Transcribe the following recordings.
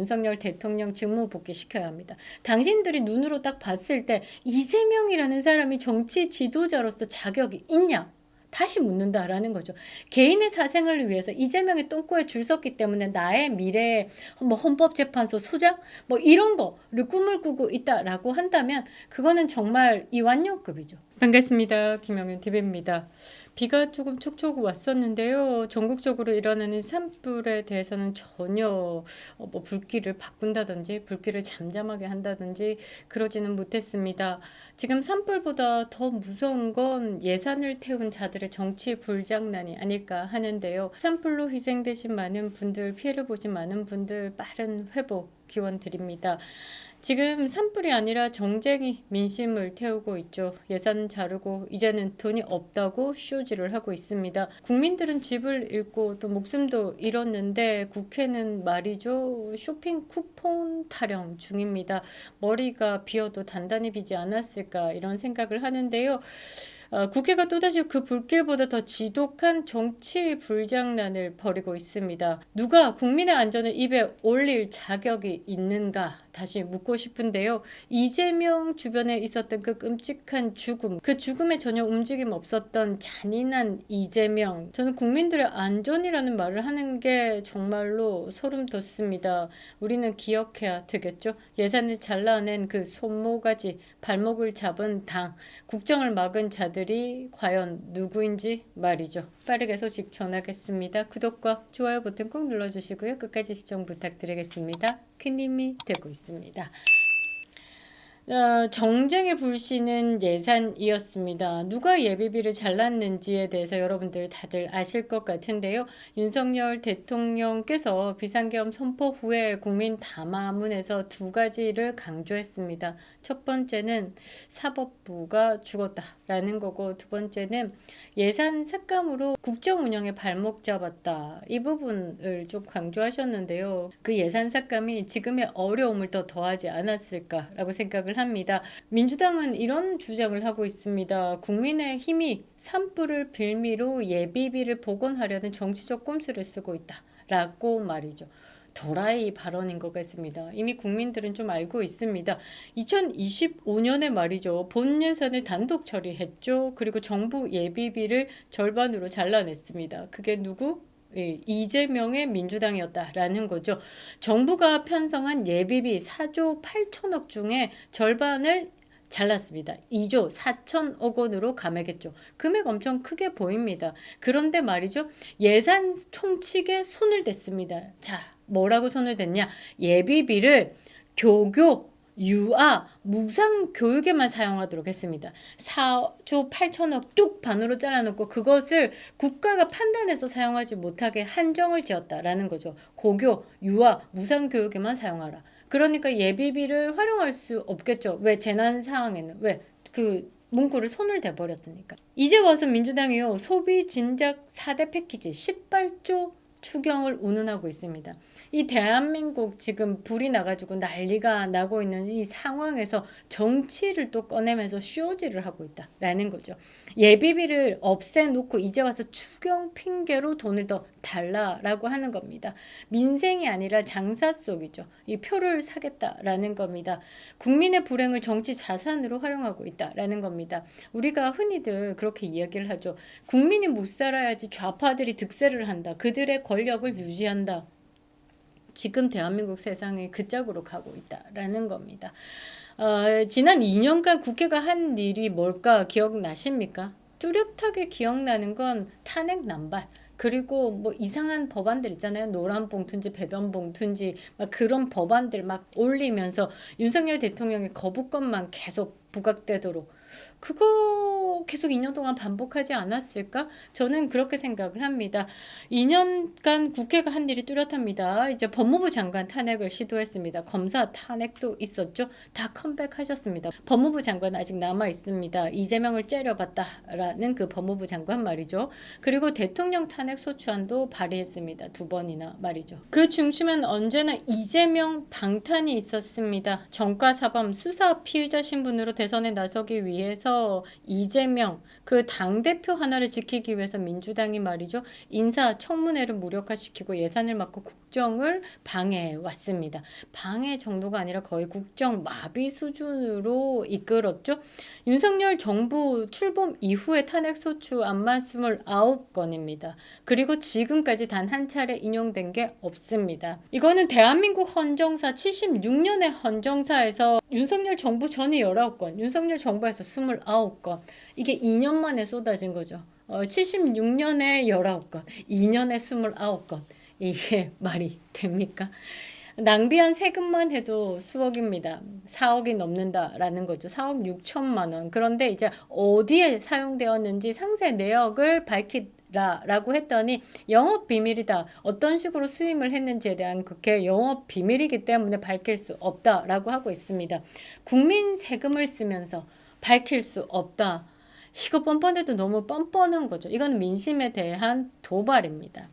윤석열 대통령 직무 복귀시켜야 합니다. 당신들이 눈으로 딱 봤을 때 이재명이라는 사람이 정치 지도자로서 자격이 있냐? 다시 묻는다라는 거죠. 개인의 사생을 위해서 이재명의 똥꼬에 줄 섰기 때문에 나의 미래에 뭐 헌법재판소 소장 뭐 이런 거를 꿈을 꾸고 있다라고 한다면 그거는 정말 이완용급이죠. 반갑습니다. 김영윤 TV입니다. 비가 조금 촉촉 왔었는데요. 전국적으로 일어나는 산불에 대해서는 전혀 어, 뭐 불길을 바꾼다든지 불길을 잠잠하게 한다든지 그러지는 못했습니다. 지금 산불보다 더 무서운 건 예산을 태운 자들의 정치 불장난이 아닐까 하는데요. 산불로 희생되신 많은 분들, 피해를 보신 많은 분들 빠른 회복 기원 드립니다. 지금 산불이 아니라 정쟁이 민심을 태우고 있죠. 예산 자르고 이제는 돈이 없다고 쇼지를 하고 있습니다. 국민들은 집을 잃고 또 목숨도 잃었는데 국회는 말이죠. 쇼핑 쿠폰 타령 중입니다. 머리가 비어도 단단히 비지 않았을까 이런 생각을 하는데요. 어, 국회가 또다시 그 불길보다 더 지독한 정치 불장난을 벌이고 있습니다. 누가 국민의 안전을 입에 올릴 자격이 있는가 다시 묻고 싶은데요. 이재명 주변에 있었던 그 끔찍한 죽음, 그 죽음에 전혀 움직임 없었던 잔인한 이재명. 저는 국민들의 안전이라는 말을 하는 게 정말로 소름 돋습니다. 우리는 기억해야 되겠죠. 예산을 잘라낸 그 손모가지, 발목을 잡은 당, 국정을 막은 자들 이 과연 누구인지 말이죠. 빠르게 소식 전하겠습니다. 구독과 좋아요 버튼 꼭 눌러주시고요. 끝까지 시청 부탁드리겠습니다. 큰 힘이 되고 있습니다. 어, 정쟁의 불씨는 예산이었습니다. 누가 예비비를 잘랐는지에 대해서 여러분들 다들 아실 것 같은데요. 윤석열 대통령께서 비상계엄 선포 후에 국민 담화문에서 두 가지를 강조했습니다. 첫 번째는 사법부가 죽었다 라는 거고 두 번째는 예산 삭감으로 국정 운영에 발목 잡았다. 이 부분을 좀 강조하셨는데요. 그 예산 삭감이 지금의 어려움을 더 더하지 않았을까라고 생각을 합니다. 민주당은 이런 주장을 하고 있습니다. 국민의 힘이 산불을 빌미로 예비비를 복원하려는 정치적 꼼수를 쓰고 있다 라고 말이죠. 도라이 발언인 것 같습니다. 이미 국민들은 좀 알고 있습니다. 2025년에 말이죠. 본 예산을 단독 처리했죠. 그리고 정부 예비비를 절반으로 잘라냈습니다. 그게 누구? 예, 이재명의 민주당이었다라는 거죠. 정부가 편성한 예비비 4조 8천억 중에 절반을 잘랐습니다. 2조 4천억 원으로 감액했죠. 금액 엄청 크게 보입니다. 그런데 말이죠. 예산 총칙에 손을 댔습니다. 자, 뭐라고 손을 댔냐? 예비비를 교교 유아, 무상 교육에만 사용하도록 했습니다. 4조 8천억 뚝 반으로 잘라놓고 그것을 국가가 판단해서 사용하지 못하게 한정을 지었다라는 거죠. 고교, 유아, 무상 교육에만 사용하라. 그러니까 예비비를 활용할 수 없겠죠. 왜 재난 상황에는 왜 그 문구를 손을 대버렸으니까. 이제 와서 민주당이요 소비 진작 4대 패키지 18조 추경을 운운하고 있습니다. 이 대한민국 지금 불이 나가지고 난리가 나고 있는 이 상황에서 정치를 또 꺼내면서 쇼지를 하고 있다라는 거죠. 예비비를 없애놓고 이제 와서 추경 핑계로 돈을 더 달라라고 하는 겁니다. 민생이 아니라 장사 속이죠. 이 표를 사겠다라는 겁니다. 국민의 불행을 정치 자산으로 활용하고 있다라는 겁니다. 우리가 흔히들 그렇게 이야기를 하죠. 국민이 못 살아야지 좌파들이 득세를 한다. 그들의 권력을 유지한다. 지금 대한민국 세상이 그 짝으로 가고 있다라는 겁니다. 어, 지난 2년간 국회가 한 일이 뭘까 기억나십니까? 뚜렷하게 기억나는 건 탄핵 남발. 그리고 뭐 이상한 법안들 있잖아요. 노란 봉투인지 배변 봉투인지 막 그런 법안들 막 올리면서 윤석열 대통령의 거부권만 계속 부각되도록 그거 계속 2년 동안 반복하지 않았을까? 저는 그렇게 생각을 합니다. 2년간 국회가 한 일이 뚜렷합니다. 이제 법무부 장관 탄핵을 시도했습니다. 검사 탄핵도 있었죠. 다 컴백하셨습니다. 법무부 장관 아직 남아 있습니다. 이재명을 째려봤다라는 그 법무부 장관 말이죠. 그리고 대통령 탄핵 소추안도 발의했습니다. 두 번이나 말이죠. 그 중심엔 언제나 이재명 방탄이 있었습니다. 정가 사범 수사 피의자 신분으로 대선에 나서기 위해 위해서 이재명 그 당 대표 하나를 지키기 위해서 민주당이 말이죠. 인사 청문회를 무력화시키고 예산을 막고 국정을 방해해 왔습니다. 방해 정도가 아니라 거의 국정 마비 수준으로 이끌었죠. 윤석열 정부 출범 이후에 탄핵 소추 안만 29건입니다. 그리고 지금까지 단 한 차례 인용된 게 없습니다. 이거는 대한민국 헌정사 76년의 헌정사에서 윤석열 정부 전이 19건, 윤석열 정부에서 29 건. 이게 2년 만에 쏟아진 거죠. 어, 76년에 19건, 2년에 29건. 이게 말이 됩니까? 낭비한 세금만 해도 수억입니다. 4억이 넘는다라는 거죠. 4억 6천만 원. 그런데 이제 어디에 사용되었는지 상세 내역을 밝히라라고 했더니 영업 비밀이다. 어떤 식으로 수임을 했는지에 대한 그게 영업 비밀이기 때문에 밝힐 수 없다라고 하고 있습니다. 국민 세금을 쓰면서 밝힐 수 없다. 이거 뻔뻔해도 너무 뻔뻔한 거죠. 이건 민심에 대한 도발입니다.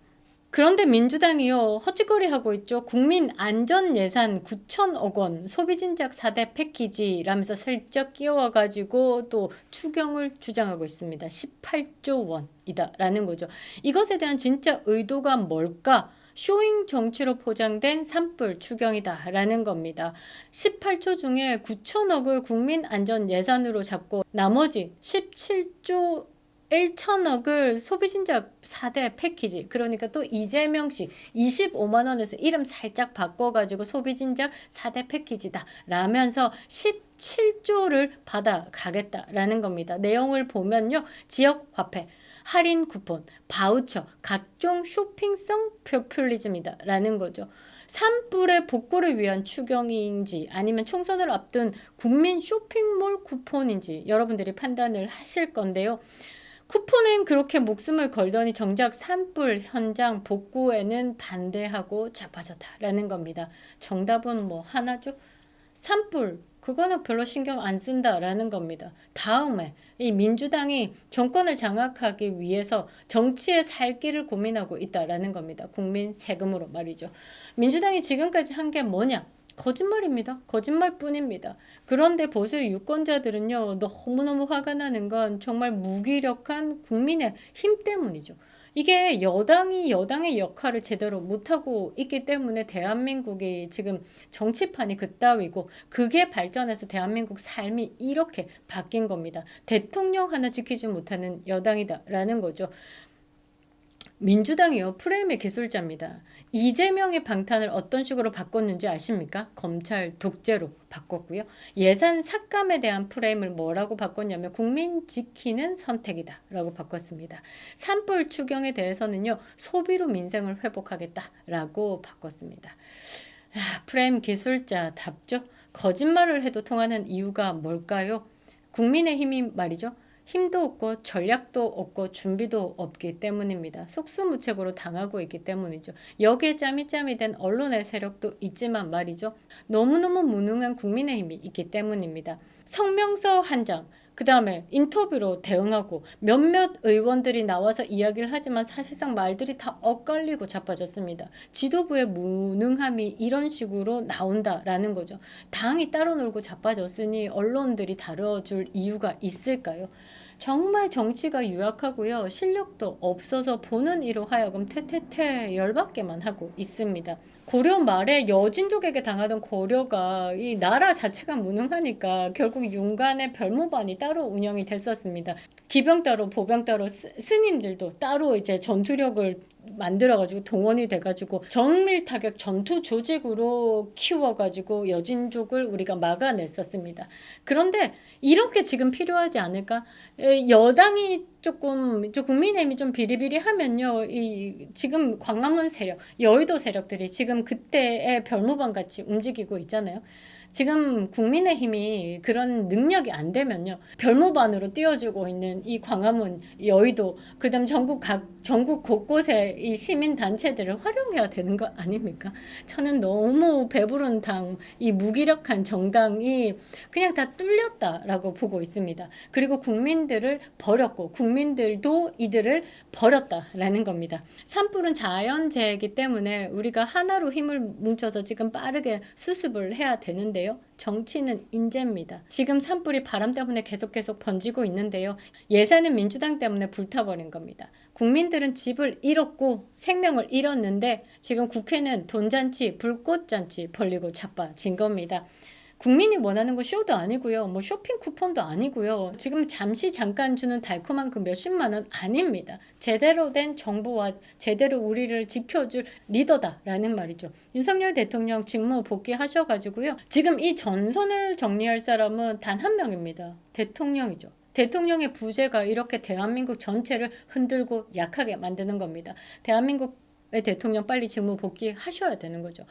그런데 민주당이요 헛짓거리 하고 있죠. 국민 안전 예산 9천억 원 소비 진작 4대 패키지라면서 슬쩍 끼워가지고 또 추경을 주장하고 있습니다. 18조 원이다라는 거죠. 이것에 대한 진짜 의도가 뭘까? 쇼잉 정치로 포장된 산불 추경이다라는 겁니다. 18조 중에 9천억을 국민 안전 예산으로 잡고 나머지 17조 1천억을 소비진작 4대 패키지 그러니까 또 이재명 씨 25만 원에서 이름 살짝 바꿔가지고 소비진작 4대 패키지다 라면서 17조를 받아가겠다라는 겁니다. 내용을 보면요 지역 화폐 할인 쿠폰, 바우처, 각종 쇼핑성 포퓰리즘이다 라는 거죠. 산불의 복구를 위한 추경인지 아니면 총선을 앞둔 국민 쇼핑몰 쿠폰인지 여러분들이 판단을 하실 건데요. 쿠폰은 그렇게 목숨을 걸더니 정작 산불 현장 복구에는 반대하고 자빠졌다라는 겁니다. 정답은 뭐 하나죠? 산불 그거는 별로 신경 안 쓴다라는 겁니다. 다음에 이 민주당이 정권을 장악하기 위해서 정치의 살 길을 고민하고 있다라는 겁니다. 국민 세금으로 말이죠. 민주당이 지금까지 한 게 뭐냐? 거짓말입니다. 거짓말뿐입니다. 그런데 보수 유권자들은요, 너무너무 화가 나는 건 정말 무기력한 국민의 힘 때문이죠. 이게 여당이 여당의 역할을 제대로 못하고 있기 때문에 대한민국이 지금 정치판이 그따위고 그게 발전해서 대한민국 삶이 이렇게 바뀐 겁니다. 대통령 하나 지키지 못하는 여당이다라는 거죠. 민주당이요 프레임의 기술자입니다. 이재명의 방탄을 어떤 식으로 바꿨는지 아십니까? 검찰 독재로 바꿨고요. 예산 삭감에 대한 프레임을 뭐라고 바꿨냐면 국민 지키는 선택이다라고 바꿨습니다. 산불 추경에 대해서는요 소비로 민생을 회복하겠다라고 바꿨습니다. 아, 프레임 기술자 답죠. 거짓말을 해도 통하는 이유가 뭘까요? 국민의 힘이 말이죠. 힘도 없고 전략도 없고 준비도 없기 때문입니다. 속수무책으로 당하고 있기 때문이죠. 여기에 짬이 짬이 된 언론의 세력도 있지만 말이죠. 너무너무 무능한 국민의힘이 있기 때문입니다. 성명서 한 장, 그 다음에 인터뷰로 대응하고 몇몇 의원들이 나와서 이야기를 하지만 사실상 말들이 다 엇갈리고 자빠졌습니다. 지도부의 무능함이 이런 식으로 나온다라는 거죠. 당이 따로 놀고 자빠졌으니 언론들이 다뤄줄 이유가 있을까요? 정말 정치가 유약하고요. 실력도 없어서 보는 이로 하여금 퇴퇴퇴 열받게만 하고 있습니다. 고려 말에 여진족에게 당하던 고려가 이 나라 자체가 무능하니까 결국 윤관의 별무반이 따로 운영이 됐었습니다. 기병 따로 보병 따로 스, 스님들도 따로 이제 전투력을 만들어가지고 동원이 돼가지고 정밀 타격 전투 조직으로 키워가지고 여진족을 우리가 막아냈었습니다. 그런데 이렇게 지금 필요하지 않을까? 여당이 조금 국민의힘이 좀 비리비리하면요, 이 지금 광화문 세력, 여의도 세력들이 지금 그때의 별무반 같이 움직이고 있잖아요. 지금 국민의힘이 그런 능력이 안 되면요 별무반으로 띄워주고 있는 이 광화문 여의도 그다음 전국 각 전국 곳곳에 이 시민 단체들을 활용해야 되는 거 아닙니까? 저는 너무 배부른 당, 이 무기력한 정당이 그냥 다 뚫렸다라고 보고 있습니다. 그리고 국민들을 버렸고 국민들도 이들을 버렸다라는 겁니다. 산불은 자연재해이기 때문에 우리가 하나로 힘을 뭉쳐서 지금 빠르게 수습을 해야 되는데요. 정치는 인재입니다. 지금 산불이 바람 때문에 계속 계속 번지고 있는데요. 예산은 민주당 때문에 불타버린 겁니다. 국민들 은 집을 잃었고 생명을 잃었는데 지금 국회는 돈잔치, 불꽃잔치 벌리고 자빠진 겁니다. 국민이 원하는 거 쇼도 아니고요. 뭐 쇼핑 쿠폰도 아니고요. 지금 잠시 잠깐 주는 달콤한 그 몇십만 원 아닙니다. 제대로 된 정부와 제대로 우리를 지켜줄 리더다라는 말이죠. 윤석열 대통령 직무 복귀하셔가지고요. 지금 이 전선을 정리할 사람은 단 한 명입니다. 대통령이죠. 대통령의 부재가 이렇게 대한민국 전체를 흔들고 약하게 만드는 겁니다. 대한민국 의 대통령 빨리 직무 복귀하셔야 되는 거죠.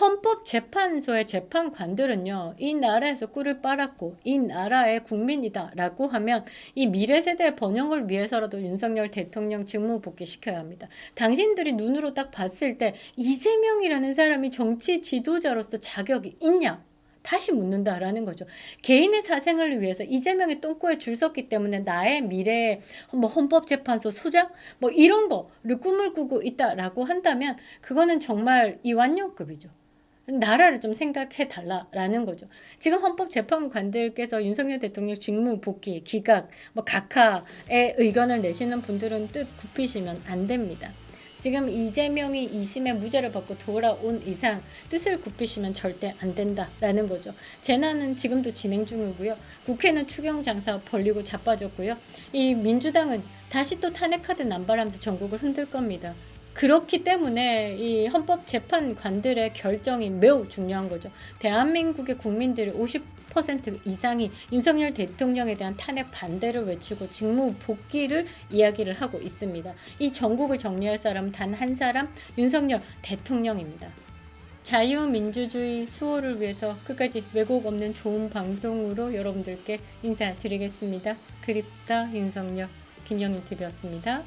헌법재판소의 재판관들은요, 이 나라에서 꿀을 빨았고, 이 나라의 국민이다라고 하면 이 미래 세대의 번영을 위해서라도 윤석열 대통령 직무 복귀시켜야 합니다. 당신들이 눈으로 딱 봤을 때 이재명이라는 사람이 정치 지도자로서 자격이 있냐? 다시 묻는다라는 거죠. 개인의 사생을 위해서 이재명의 똥꼬에 줄 섰기 때문에 나의 미래에 뭐 헌법재판소 소장 뭐 이런 거를 꿈을 꾸고 있다라고 한다면 그거는 정말 이완용급이죠. 나라를 좀 생각해 달라라는 거죠. 지금 헌법재판관들께서 윤석열 대통령 직무 복귀, 기각, 뭐 각하의 의견을 내시는 분들은 뜻 굽히시면 안 됩니다. 지금 이재명이 2심의 무죄를 받고 돌아온 이상 뜻을 굽히시면 절대 안 된다라는 거죠. 재난은 지금도 진행 중이고요. 국회는 추경 장사 벌리고 자빠졌고요. 이 민주당은 다시 또 탄핵 카드 남발하면서 전국을 흔들 겁니다. 그렇기 때문에 이 헌법 재판관들의 결정이 매우 중요한 거죠. 대한민국의 국민들이 50% 이상이 윤석열 대통령에 대한 탄핵 반대를 외치고 직무 복귀를 이야기를 하고 있습니다. 이 전국을 정리할 사람 단 한 사람 윤석열 대통령입니다. 자유민주주의 수호를 위해서 끝까지 왜곡 없는 좋은 방송으로 여러분들께 인사드리겠습니다. 그립다 윤석열 김영인 TV였습니다.